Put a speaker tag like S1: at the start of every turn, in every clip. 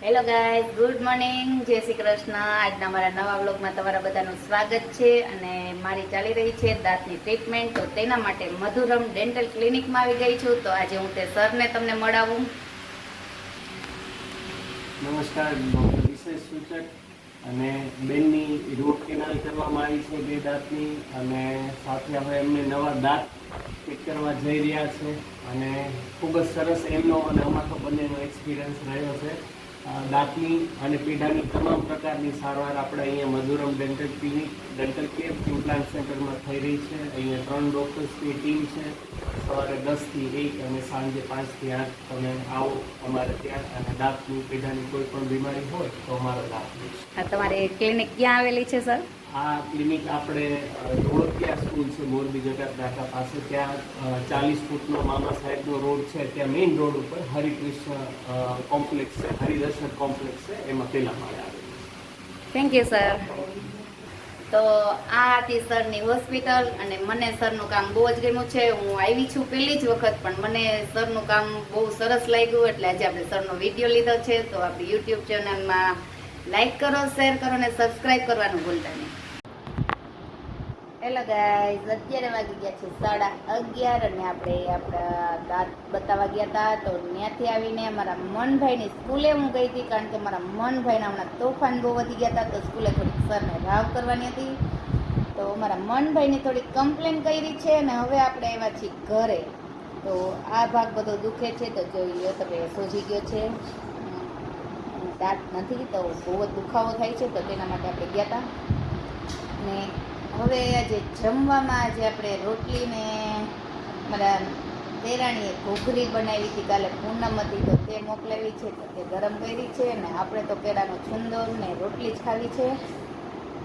S1: Hello guys good morning જય શ્રી કૃષ્ણ. આજના મારા નવા વ્લોગમાં તમારા બધાનું સ્વાગત છે અને મારી ચાલી રહી છે દાંતની ટ્રીટમેન્ટ તો તેના માટે મધુરમ ડેન્ટલ ક્લિનિકમાં આવી ગઈ છું. તો આજે હું તે સરને તમને મળાવું.
S2: નમસ્કાર, ડૉક્ટર વિશેષ સૂચક અને બેનની રૂટ કેનાલ કરવામાં આવી છે બે દાંતની અને સાથે હવે એમને નવા દાંત ચેક કરવા જઈ રહ્યા છે અને ખૂબ જ સરસ એમનો અને અમારો બંનેનો એક્સપિરિયન્સ રહ્યો છે. દાંતની અને પીડાની તમામ પ્રકારની સારવાર આપણે અહીંયા Madhuram dental clinic, dental care, implant સેન્ટરમાં થઈ રહી છે. અહીંયા ત્રણ ડૉક્ટર્સની ટીમ છે. સવારે દસથી એક અને સાંજે પાંચથી આઠ તમે આવો અમારે ત્યાં. અને દાંતની પીડાની કોઈ પણ બીમારી હોય તો અમારો દાંત
S1: તમારી ક્લિનિક ક્યાં આવેલી છે, સર?
S2: આ ક્લિનિક આપણે ધોળકિયા સ્કૂલ છે, મોરબી જગત નાકા પાસે. ત્યાં ચાલીસ ફૂટનો મામા સાહેબનો રોડ છે, ત્યાં મેઇન રોડ ઉપર હરિકૃષ્ણ કોમ્પ્લેક્સ છે, હરિદર્શન કોમ્પ્લેક્સ છે, એમાં પહેલા માળે
S1: થેન્ક યુ સર તો આ હતી સરની હોસ્પિટલ અને મને સરનું કામ બહુ જ ગમ્યું છે. હું આવી છું પહેલી જ વખત, પણ મને સરનું કામ બહુ સરસ લાગ્યું, એટલે આજે આપણે સરનો વીડિયો લીધો છે. તો આપણી યુટ્યુબ ચેનલમાં લાઈક કરો શેર કરો અને સબસ્ક્રાઈબ કરવાનું ભૂલતા નહીં. હેલો ગાઈઝ અત્યારે વાગી ગયા છે સાડા અગિયાર અને આપણે આપણા દાંત બતાવવા ગયા હતા તો ત્યાંથી આવીને મારા મનભાઈની સ્કૂલે હું ગઈ હતી કારણ કે મારા મનભાઈના હમણાં તોફાન બહુ વધી ગયા હતા તો સ્કૂલે થોડીક સરને રાવ કરવાની હતી. તો મારા મનભાઈની થોડીક કમ્પ્લેન કરી છે અને હવે આપણે આવ્યા છીએ ઘરે. તો આ ભાગ બધો દુખે છે તો જોઈ લો તમે સોજી ગયો છે. દાંત નથી, તો બહુ જ દુખાવો થાય છે, તો તેના માટે આપણે ગયા હતા ને હવે આજે જમવામાં આજે આપણે રોટલી ને મારા દેરાણીએ ઘૂઘરી બનાવી હતી, કાલે પૂનમ હતી, તો તે મોકલાવી છે, તો તે ગરમ કરી છે, ને આપણે તો કેળાનો છુંદો ને રોટલી જ ખાવી છે.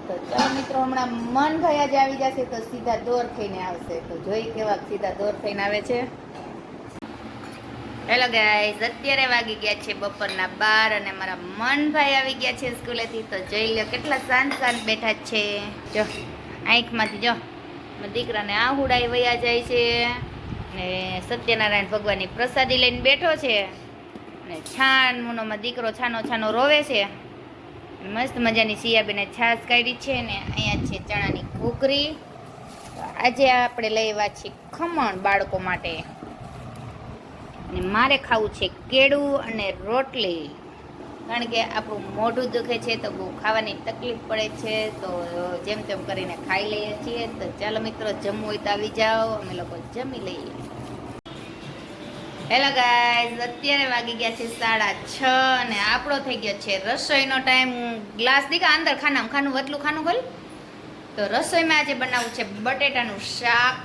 S1: તો ચાલો મિત્રો, હમણાં મન ભાઈ આજે આવી જશે, તો સીધા દોર થઈને આવશે. તો જોઈ કેવા સીધા દોર થઈને આવે છે. હેલો ગાઈઝ અત્યારે વાગી ગયા છે બપોરના બાર અને મારા મનભાઈ આવી ગયા છે સ્કૂલેથી. તો જોઈ લો કેટલા શાંત શાંત બેઠા છે. જો, આંખમાંથી જો દીકરાને દીકરાને આહુડાઈ વયા જાય છે. ને સત્યનારાયણ ભગવાનની પ્રસાદી લઈને બેઠો છે. ને છાન મુનોમાં દીકરો છાનો છાનો રોવે છે. મસ્ત મજાની સિયાબેને છાશ કાઢી છે ને અહીંયા છે ચણાની ઘૂઘરી. આજે આપણે લઈ છીએ ખમણ બાળકો માટે. અને મારે ખાવું છે કેળું અને રોટલી. કારણ કે આપણું મોઢું દુખે છે તો બહુ ખાવાની તકલીફ પડે છે. તો જેમ તેમ કરીને ખાઈ લઈએ છીએ. તો ચાલો મિત્રો, જમવું હોય તો આવી જાઓ. અમે લોકો જમી લઈએ. હેલો ગાઈઝ અત્યારે વાગી ગયા છે સાડા છ અને આપણો થઈ ગયો છે રસોઈનો ટાઈમ ગ્લાસ દીકા અંદર ખાનામાં ખાનું વતલું ખાનું ખોલ. તો રસોઈમાં આજે બનાવવું છે બટેટાનું શાક.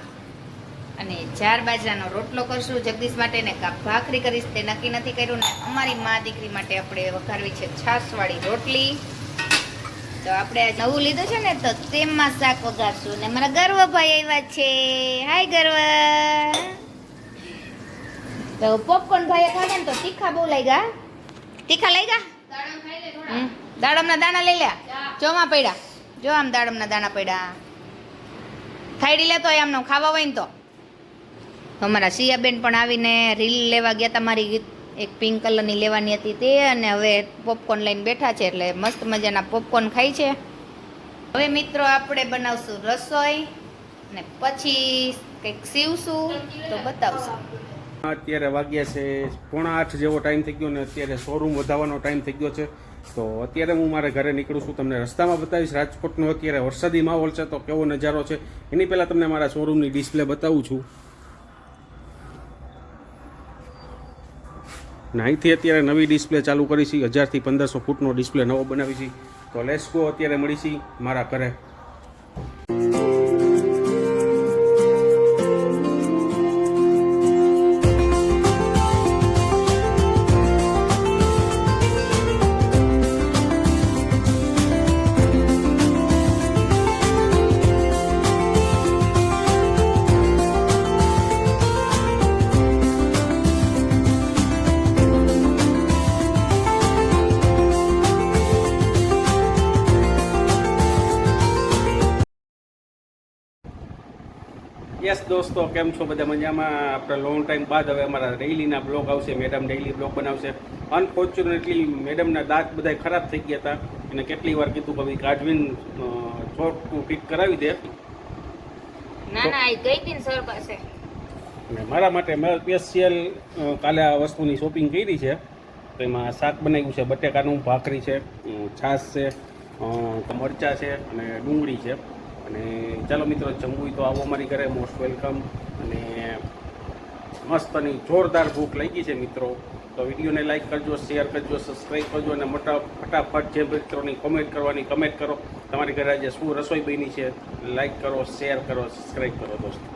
S1: અને ચાર બાજરાનો રોટલો કરશું. જગદીશ માટે ને ભાખરી કરીશ. તે નક્કી નથી કર્યું ને અમારી મા દીકરી માટે આપણે વઘારવી છે છાશવાળી રોટલી. તો આપણે નવું લીધું છે ને તો તેમાં શાક વઘારશું. ને મારા ગર્વભાઈ આવ્યા છે. હાય ગર્વ. તો પોપકોર્ન ભાઈએ ખાધા ને તો તીખા બહુ લઈ ગયા તીખા લઈ ગયા હમ, દાડમના દાણા લઈ લે. ચોમા પડ્યા. જો આમ દાડમના દાણા પડ્યા. થાળી લેતો એમનો ખાવા હોય ને તો. અમારા સિયાબેન પણ આવીને રીલ લેવા ગયા તમારી મારી એક પિંક કલરની લેવાની હતી તે અને હવે પોપકોર્ન લઈને બેઠા છે એટલે મસ્ત મજાના પોપકોર્ન ખાય છે. હવે મિત્રો આપણે બનાવશું રસોઈ ને પછી કંઈક સીવશું તો બતાવશું.
S3: અત્યારે વાગ્યા છે પોણા આઠ જેવો ટાઈમ થઈ ગયો ને અત્યારે શોરૂમ વધારવાનો ટાઈમ થઈ ગયો છે. તો અત્યારે હું મારા ઘરે નીકળું છું, તમને રસ્તામાં બતાવીશ. રાજકોટનો અત્યારે વરસાદી માહોલ છે તો કેવો નજારો છે. એની પહેલાં તમને મારા શોરૂમની ડિસ્પ્લે બતાવું છું. ને અહીંથી અત્યારે નવી ડિસ્પ્લે ચાલુ કરી છે. હજારથી પંદરસો ફૂટનો ડિસ્પ્લે નવો બનાવી છે. તો લેસ્કો અત્યારે મળી છે મારા ઘરે. યસ દોસ્તો કેમ છો બધા મજામાં? આપણે લોંગ ટાઈમ બાદ હવે અમારા ડેઈલીના બ્લોગ આવશે મેડમ ડેઈલી બ્લોગ બનાવશે. અનફોર્ચ્યુનેટલી મેડમના દાંત બધા ખરાબ થઈ ગયા હતા. અને કેટલી વાર કીધું કે કાઢવીને ચોટું ફિટ કરાવી દે.
S1: ના ના એ ગઈ હતી ને સર પાસે.
S3: મારા માટે મેં સ્પેશિયલ કાલે આ વસ્તુની શોપિંગ કરી છે. તો એમાં શાક બનાવ્યું છે બટેકાનું ભાખરી છે છાશ છે મરચાં છે અને ડુંગળી છે. અને ચાલો મિત્રો, જમવું તો આવો અમારી ઘરે. મોસ્ટ વેલકમ અને મસ્તની જોરદાર ભૂખ લાગી છે મિત્રો. તો વિડીયોને લાઈક કરજો શેર કરજો સબસ્ક્રાઈબ કરજો અને મોટા ફટાફટ જે મિત્રોની કોમેન્ટ કરવાની કમેન્ટ કરો. તમારી ઘરે આજે શું રસોઈ બની છે? લાઈક કરો શેર કરો સબસ્ક્રાઈબ કરો, દોસ્તો.